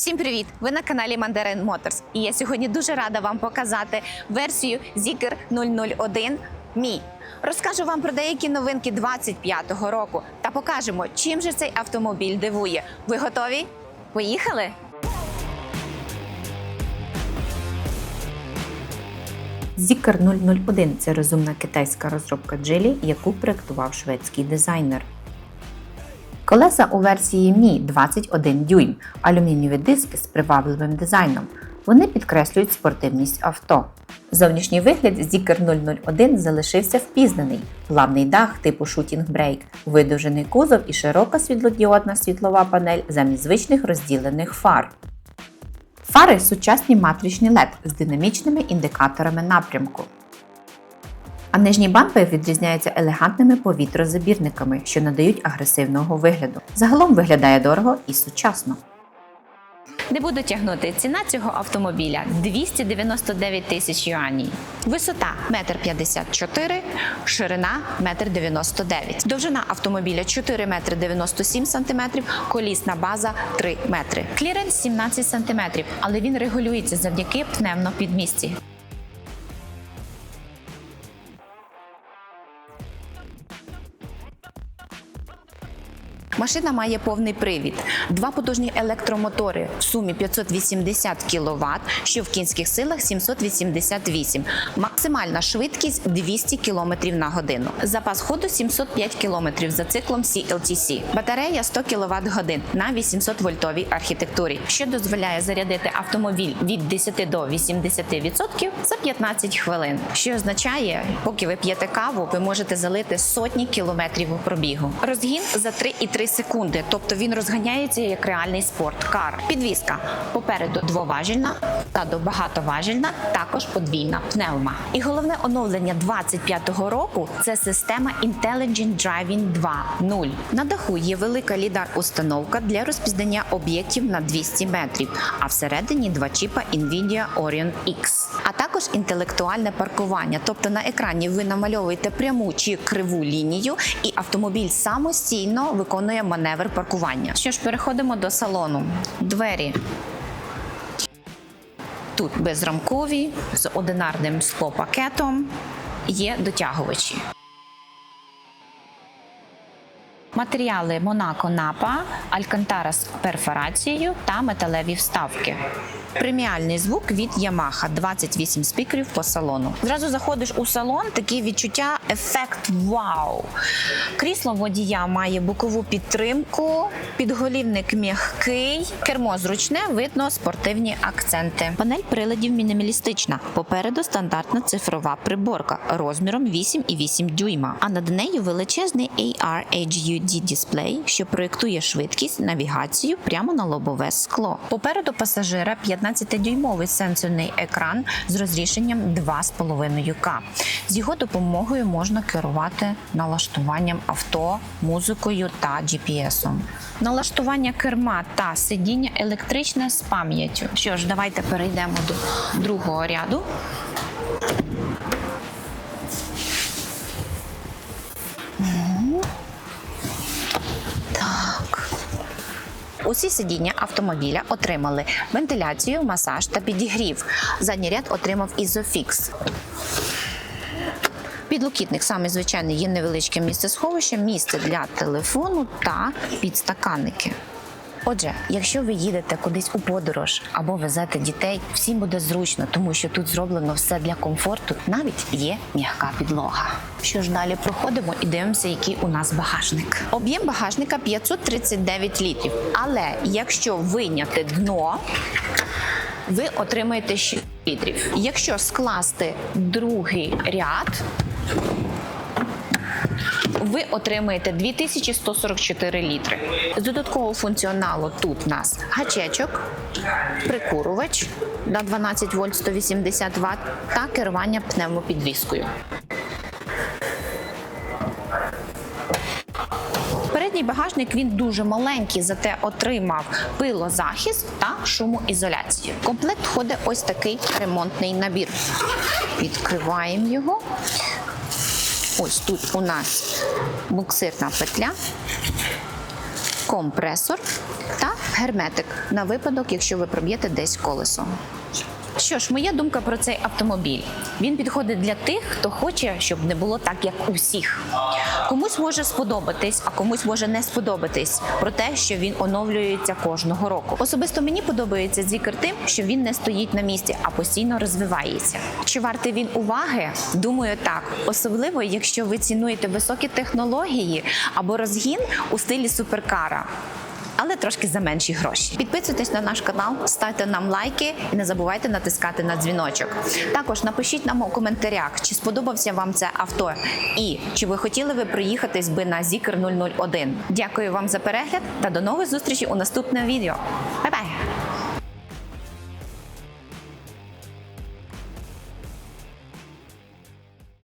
Всім привіт! Ви на каналі Mandarin Motors. І я сьогодні дуже рада вам показати версію Zikr 001 Mi. Розкажу вам про деякі новинки 25-го року та покажемо, чим же цей автомобіль дивує. Ви готові? Поїхали! Zikr 001 – це розумна китайська розробка Geely, яку проєктував шведський дизайнер. Колеса у версії Mi 21 дюйм, алюмінієві диски з привабливим дизайном. Вони підкреслюють спортивність авто. Зовнішній вигляд Zikr 001 залишився впізнаний. Плавний дах типу Shooting Brake, видовжений кузов і широка світлодіодна світлова панель замість звичних розділених фар. Фари сучасні матричні LED з динамічними індикаторами напрямку. А нижній бампер відрізняється елегантними повітрозабірниками, що надають агресивного вигляду. Загалом виглядає дорого і сучасно. Не буду тягнути. Ціна цього автомобіля 299 тисяч юаней. Висота 1,54 м, ширина 1,99 м. Довжина автомобіля 4 метри 97 см, колісна база 3 метри. Кліренс 17 см, але він регулюється завдяки пневмопідмісті. Машина має повний привід, два потужні електромотори в сумі 580 кВт, що в кінських силах 788. Максимальна швидкість 200 км на годину. Запас ходу 705 км за циклом CLTC. Батарея 100 кВт годин на 800 вольтовій архітектурі, що дозволяє зарядити автомобіль від 10 до 80% за 15 хвилин. Що означає, поки ви п'єте каву, ви можете залити сотні кілометрів у пробігу. Розгін за 3,3 секунди, тобто він розганяється як реальний спорткар. Підвізка попереду двоважільна та до багатоважільна, також подвійна пневма. І головне оновлення 25-го року це система Intelligent Driving 2.0. На даху є велика лідар-установка для розпізнання об'єктів на 200 метрів, а всередині два чіпа Nvidia Orion X. Також інтелектуальне паркування, тобто на екрані ви намальовуєте пряму чи криву лінію, і автомобіль самостійно виконує маневр паркування. Що ж, переходимо до салону. Двері тут безрамкові з одинарним склопакетом. Є дотягувачі. Матеріали Монако Напа, Алькантара з перфорацією та металеві вставки. Преміальний звук від Yamaha 28 спікерів по салону. Зразу заходиш у салон, такі відчуття ефект вау. Крісло водія має бокову підтримку, підголівник м'який, кермо зручне, видно спортивні акценти. Панель приладів мінімалістична. Попереду стандартна цифрова приборка розміром 8,8 дюйма. А над нею величезний AR HUD дисплей, що проєктує швидкість, навігацію прямо на лобове скло. Попереду пасажира 15-дюймовий сенсорний екран з розрішенням 2,5К. З його допомогою можна керувати налаштуванням авто, музикою та GPS. Налаштування керма та сидіння електричне з пам'яттю. Що ж, давайте перейдемо до другого ряду. Усі сидіння автомобіля отримали вентиляцію, масаж та підігрів. Задній ряд отримав ізофікс. Підлокітник саме звичайний є невеличке місце сховища, місце для телефону та підстаканники. Отже, якщо ви їдете кудись у подорож або везете дітей, всім буде зручно, тому що тут зроблено все для комфорту, навіть є м'яка підлога. Що ж далі проходимо і дивимося, який у нас багажник. Об'єм багажника 539 літрів. Але якщо вийняти дно, ви отримаєте 6 літрів. Якщо скласти другий ряд, ви отримаєте 2144 літри. З додаткового функціоналу тут у нас гачечок, прикурувач на 12 вольт 180 Вт та керування пневмопідвіскою. Передній багажник він дуже маленький, зате отримав пилозахист та шумоізоляцію. Комплект входить ось такий ремонтний набір. Відкриваємо його. Ось тут у нас буксирна петля. компресор та герметик на випадок, якщо ви проб'єте десь колесо. Що ж, моя думка про цей автомобіль. Він підходить для тих, хто хоче, щоб не було так, як у всіх. Комусь може сподобатись, а комусь може не сподобатись про те, що він оновлюється кожного року. Особисто мені подобається Зікер тим, що він не стоїть на місці, а постійно розвивається. Чи вартий він уваги? Думаю, так. Особливо, якщо ви цінуєте високі технології або розгін у стилі суперкара але трошки за менші гроші. Підписуйтесь на наш канал, ставте нам лайки і не забувайте натискати на дзвіночок. Також напишіть нам у коментарях, чи сподобався вам це авто, і чи ви хотіли ви приїхатись би на Зікер 001. Дякую вам за перегляд та до нових зустрічей у наступному відео. Бай-бай!